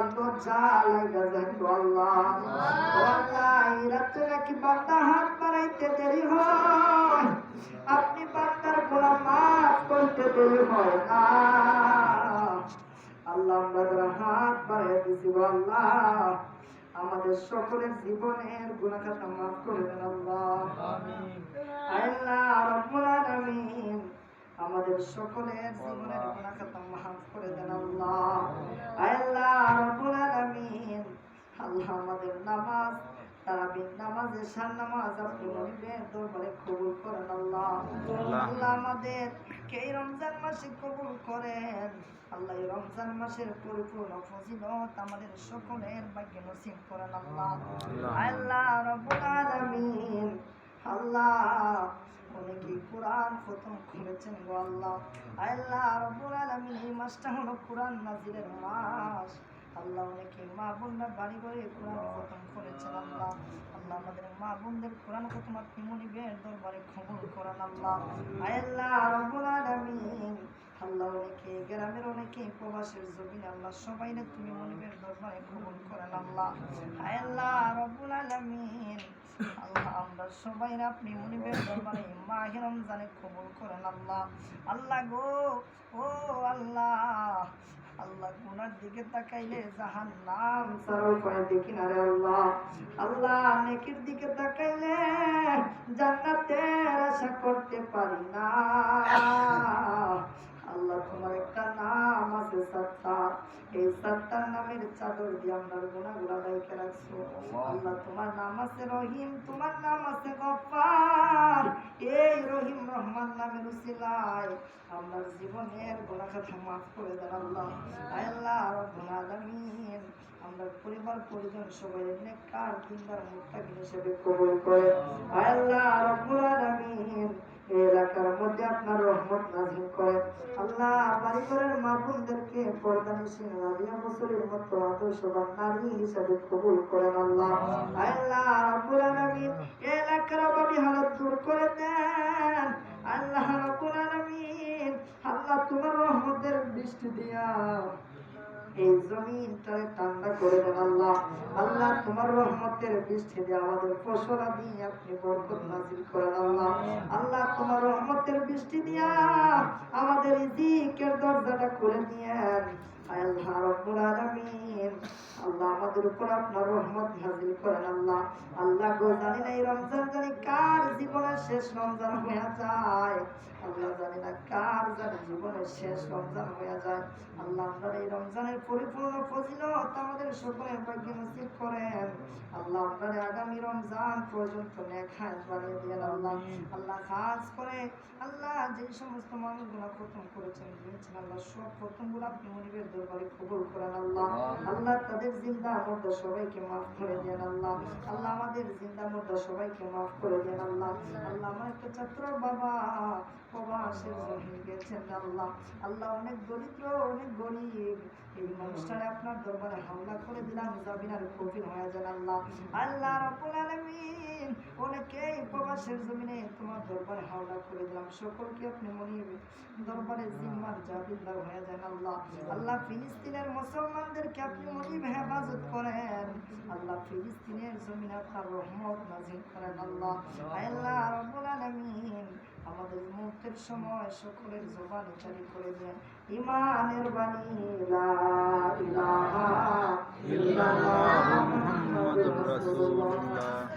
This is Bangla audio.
আল্লাহ দরজা লাগা আল্লাহ আল্লাহ রাত্রে নাকি বান্দা হাত বাড়াইতে দেরি হয়? আপনি বান্দার গোলা মাফ করতে দেরি হয় না। আল্লাহ আমরা যারা হাত বাড়াই দিছি আল্লাহ আমাদের সকলের জীবনের গুণাখাতা মাফ করে দেন আল্লাহ। আল্লাহ রব্বুল আলামিন আমাদের সকলের জীবনের গুনাহখাতা মাফ করে দেন আল্লাহ রব্বুল আলামিন আল্লাহ আমাদের নামাজ তারাবির নামাজ এশার নামাজ আপনি মনিবের দরবারে কবুল করেন আল্লাহ। আল্লাহ। আমাদের এই রমজান মাসে কবুল করেন। আল্লাহ এই রমজান মাসের পরিপূর্ণ ফজিলত আমাদের সকলের ভাগ্যে নসিব করেন আল্লাহ। আল্লাহ। রব্বুল আলামিন। আল্লাহ অনেকে কোরআন খতম করেছেন গো আল্লাহ? আল্লাহ রব্বুল আলামিন এই মাসটা হলো কোরআন নাজিরের মাস। আল্লাহ অনেকে মা বোনরা বাড়ি বাড়ি কোরআন খতম করেছেন আল্লাহ। আল্লাহ আমাদের মা বোনদের কোরআন খতম আপনি মনিবের দরবারে কবুল করেন আল্লাহ। আল্লাহ রব্বুল আলামিন। আল্লাহ অনেকে গ্রামের অনেকে প্রবাসের জমিন আল্লাহ সবাই তুমি মনিবের দরবারে কবুল করেন আল্লাহ। আল্লাহ রব্বুল আলামিন। আল্লাহ আমরা সবাই আপনি মনিবের দরবারে মাহে রমজানে কবুল করেন আল্লাহ। আল্লাহ গো ও আল্লাহ। আল্লাহ গুনার দিকে তাকাইলে জাহান নাম সারা উপায় দেখি না রে আল্লাহ। আল্লাহ নেকির দিকে তাকাইলে জান্নাতের আশা করতে পারি না। সত্তার নামের চাদর দিয়ে আমরা গুণাগুলা দায়িত্বে রাখছো? আল্লাহ, তোমার নাম আছে রহিম, তোমার নাম আছে গফার এই রহিম রহমান নামের উসিলায় আমার জীবনের গোনা মাফ করে দেন আল্লাহ। আল্লাহ, রব্বুল আলামিন। পরিবার, পরিজন সবাই কিংবার মুত্তাকিন হিসেবে কবুল করে। আল্লাহ, রব্বুল আলামিন। এলাকার মধ্যে আপনার রহমত করে। আল্লাহ, বাড়িঘরের মা বোনদেরকে পর্দা রাবিয়া মুসলির মতো আদর্শবান নারী হিসাবে কবুল করেন আল্লাহ। আল্লাহ রাব্বুল আলামিন এলাকার অভাবী হালত দূর করে দেন। আল্লাহ রাব্বুল আলামিন, আল্লাহ তোমার রহমতের বৃষ্টি দিয়া এই জমিনটারে ঠান্ডা করে দেন আল্লাহ। আল্লাহ তোমার রহমতের বৃষ্টি দিয়ে আমাদের ফসল আদি আপনি বরকত নাজিল করেন আল্লাহ। আল্লাহ তোমার রহমতের বৃষ্টি দিয়া আমাদের রিজিকের দরজাটা খুলে দিয়েন আল্লাহ রব্বুল আলামিন আল্লাহ আমাদের উপর আপনার রহমত নাজিল করেন আল্লাহ। আল্লাহ গো জানি না এই রমজান জানি কার জীবনের শেষ রমজান হয়ে যায়। আল্লাহ জানি না কার জানি জীবনের শেষ রমজান হয়ে যায়। আল্লাহ আপনার এই রমজানের পরিপূর্ণ ফজিলত আমাদের সকলের ভাগ্যে নসিব করেন। আল্লাহ আপনার আগামী রমজান পর্যন্ত নেখায় বানিয়ে দিয়েন আল্লাহ। আল্লাহ খাস করে আল্লাহ যে সমস্ত মানুষগুলো খতম করেছেন দিয়েছেন আল্লাহ সব খতমগুলো আপনি মনিবের দরবারে কবুল করেন আল্লাহ। আল্লাহ তাদের জিন্দা মর্দা সবাইকে মাফ করে দেন আল্লাহ। আল্লাহ আমাদের জিন্দা মর্দা সবাইকে মাফ করে দেন আল্লাহ। আল্লাহ আমার একটা ছাত্র বাবা প্রবাসের জন্য গেছেন আল্লাহ। আল্লাহ অনেক দরিদ্র, অনেক গরিব। এই মানুষটারে আপনার দরবারে হামলা করে দিলাম জামিনার কঠিন হয়ে যান আল্লাহ। আল্লাহ আলামিন অনেকেই প্রবাসের জমিনে তোমার দরবারে হামলা করে দিলাম। সকলকে আপনি মনিব দরবারে জিম্মার জাবিদার হয়ে যান আল্লাহ। আল্লাহ ফিলিস্তিনের মুসলমানদেরকে আপনি মনিব হেফাজত করেন। আল্লাহ ফিলিস্তিনের জমিনে আপনার রহমত নাজিল করেন আল্লাহ। আল্লাহ রাব্বুল আলামিন আমাদের মুহূর্তের সময় সকলের জবানে চালি করে দেন। ইমানের বাণী, লা ইলাহা ইল্লাল্লাহ মুহাম্মাদুর রাসূলুল্লাহ।